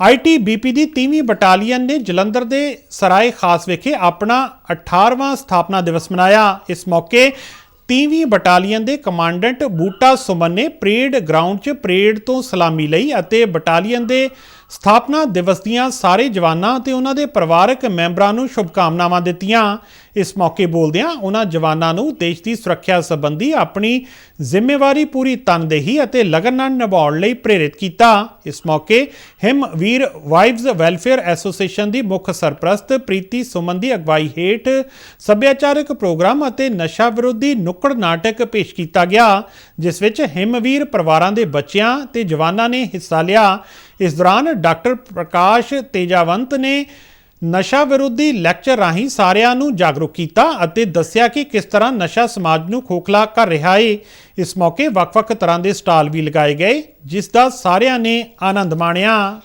ITBP ਦੀ 30ਵੀਂ battalion ਨੇ ਜਲੰਧਰ ਦੇ ਸਰਾਏ ਖਾਸ ਵਿਖੇ ਆਪਣਾ 18ਵਾਂ ਸਥਾਪਨਾ ਦਿਵਸ ਮਨਾਇਆ। ਇਸ ਮੌਕੇ 30ਵੀਂ ਬਟਾਲੀਅਨ ਦੇ ਕਮਾਂਡੈਂਟ ਬੂਟਾ ਸੁਮਨ ਨੇ ਪਰੇਡ ਗਰਾਊਂਡ 'ਚ ਪਰੇਡ ਤੋਂ ਸਲਾਮੀ ਲਈ ਅਤੇ ਬਟਾਲੀਅਨ ਦੇ ਸਥਾਪਨਾ ਦਿਵਸ ਦੀਆਂ ਸਾਰੇ ਜਵਾਨਾਂ ਤੇ ਉਹਨਾਂ ਦੇ ਪਰਿਵਾਰਕ ਮੈਂਬਰਾਂ ਨੂੰ ਸ਼ੁਭਕਾਮਨਾਵਾਂ ਦਿੱਤੀਆਂ। ਇਸ ਮੌਕੇ ਬੋਲਦਿਆਂ ਉਹਨਾਂ ਜਵਾਨਾਂ ਨੂੰ ਦੇਸ਼ ਦੀ ਸੁਰੱਖਿਆ ਸੰਬੰਧੀ ਆਪਣੀ ਜ਼ਿੰਮੇਵਾਰੀ ਪੂਰੀ ਤਨਦੇਹੀ ਅਤੇ ਲਗਨ ਨਾਲ ਨਿਭਾਉਣ ਲਈ ਪ੍ਰੇਰਿਤ ਕੀਤਾ। ਇਸ ਮੌਕੇ ਹਿਮਵੀਰ ਵਾਈਵਜ਼ ਵੈਲਫੇਅਰ ਐਸੋਸੀਏਸ਼ਨ ਦੀ ਮੁੱਖ ਸਰਪ੍ਰਸਤ ਪ੍ਰੀਤੀ ਸੁਮਨ ਦੀ ਅਗਵਾਈ ਹੇਠ ਸੱਭਿਆਚਾਰਕ ਪ੍ਰੋਗਰਾਮ ਅਤੇ ਨਸ਼ਾ ਵਿਰੋਧੀ ਨੁੱਕੜ ਨਾਟਕ ਪੇਸ਼ ਕੀਤਾ ਗਿਆ, ਜਿਸ ਵਿੱਚ ਹਿਮਵੀਰ ਪਰਿਵਾਰਾਂ ਦੇ ਬੱਚਿਆਂ ਤੇ ਜਵਾਨਾਂ ਨੇ ਹਿੱਸਾ ਲਿਆ। ਇਸ ਦੌਰਾਨ ਡਾਕਟਰ ਪ੍ਰਕਾਸ਼ ਤੇਜਾਵੰਤ ਨੇ ਨਸ਼ਾ ਵਿਰੋਧੀ ਲੈਕਚਰ ਰਾਹੀਂ ਸਾਰਿਆਂ ਨੂੰ ਜਾਗਰੂਕ ਕੀਤਾ ਅਤੇ ਦੱਸਿਆ ਕਿ ਕਿਸ ਤਰ੍ਹਾਂ ਨਸ਼ਾ ਸਮਾਜ ਨੂੰ ਖੋਖਲਾ ਕਰ ਰਿਹਾ ਹੈ ਇਸ ਮੌਕੇ ਵੱਖ-ਵੱਖ ਤਰ੍ਹਾਂ ਦੇ ਸਟਾਲ ਵੀ ਲਗਾਏ ਗਏ, ਜਿਸ ਦਾ ਸਾਰਿਆਂ ਨੇ ਆਨੰਦ ਮਾਣਿਆ।